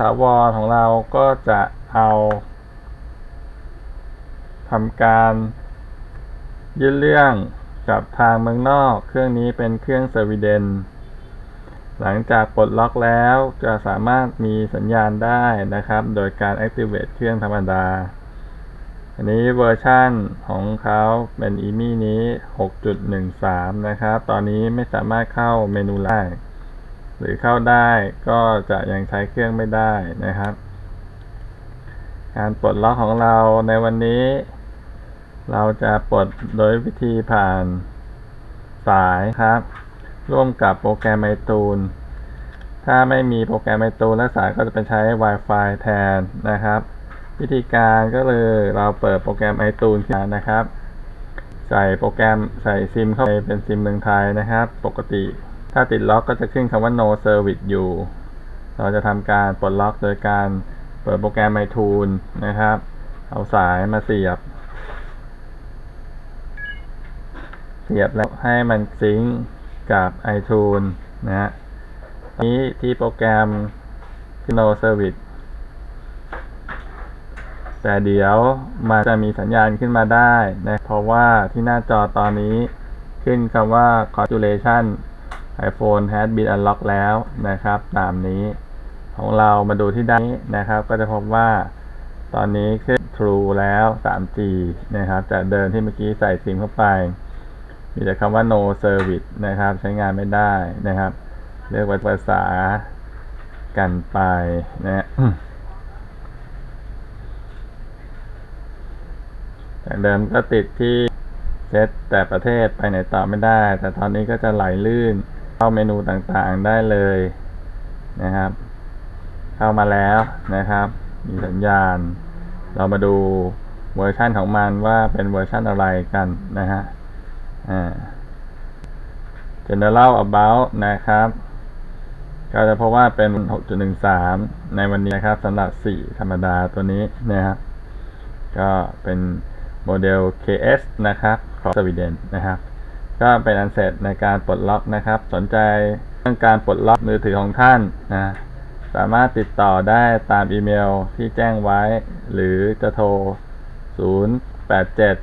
ถาวรของเราก็จะเอาทำการยื่นเรื่องกับทางเมืองนอก เครื่องนี้เป็นเครื่องสวีเดน หลังจากปลดล็อกแล้วจะสามารถมีสัญญาณได้นะครับ โดยการ activate เครื่องธรรมดา อันนี้เวอร์ชั่นของเขาเป็น EMI นี้ 6.13 นะครับ ตอนนี้ไม่สามารถเข้าเมนูได้ หรือเข้าได้ก็จะยังใช้เครื่องไม่ได้นะครับ การปลดล็อกของเราในวันนี้ เราจะปลดโดยวิธีผ่านสายครับ ร่วมกับโปรแกรมไอตูนถ้าไม่มีโปรแกรมไอตูนและสายก็จะเป็นใช้ Wi-Fi แทนนะครับ วิธีการก็คือเราเปิดโปรแกรมไอตูนขึ้นมานะครับ ใส่โปรแกรมใส่ซิมเข้าไปเป็นซิมเมืองไทยนะครับ ปกติ ถ้าติดล็อกก็จะขึ้นคำว่า no service อยู่ เราจะทำการปลดล็อกโดยการเปิดโปรแกรม iTunes นะครับ เอาสายมาเสียบ เสียบแล้วให้มันซิงก์กับ iTunes นะฮะนี้ที่โปรแกรม no service แต่เดี๋ยวมันจะมีสัญญาณขึ้นมาได้นะ เพราะว่าที่หน้าจอตอนนี้ขึ้นคำว่า congratulation iPhone has been unlocked แล้วนะครับ ตามนี้ของเรามาดูที่ด้านนี้นะครับ ก็จะพบว่าตอนนี้ขึ้น True แล้ว 3G นะครับ จากเดิมที่เมื่อกี้ใส่ซิมเข้าไป มีแต่คำว่า no service นะครับ ใช้งานไม่ได้นะครับเลือกภาษากันไปนะจากเดิมก็ติดที่เซตแต่ประเทศไปไหนต่อไม่ได้ แต่ตอนนี้ก็จะไหลลื่น เข้าเมนูต่างๆได้เลยนะครับ เข้ามาแล้วนะครับ มีสัญญาณ เรามาดูเวอร์ชันของมันว่าเป็นเวอร์ชันอะไรกันนะฮะอ่า general about นะครับก็จะพบว่าเป็น 6.13 ในวันนี้นะครับสำหรับ 4 ธรรมดาตัวนี้นะครับ ก็เป็นโมเดล KS นะครับ ของสวีเดนนะครับ ก็เป็นอันเสร็จในการปลดล็อกนะครับ สนใจเรื่องการปลดล็อกมือถือของท่านนะสามารถติดต่อได้ตามอีเมลที่แจ้งไว้ หรือจะโทร 087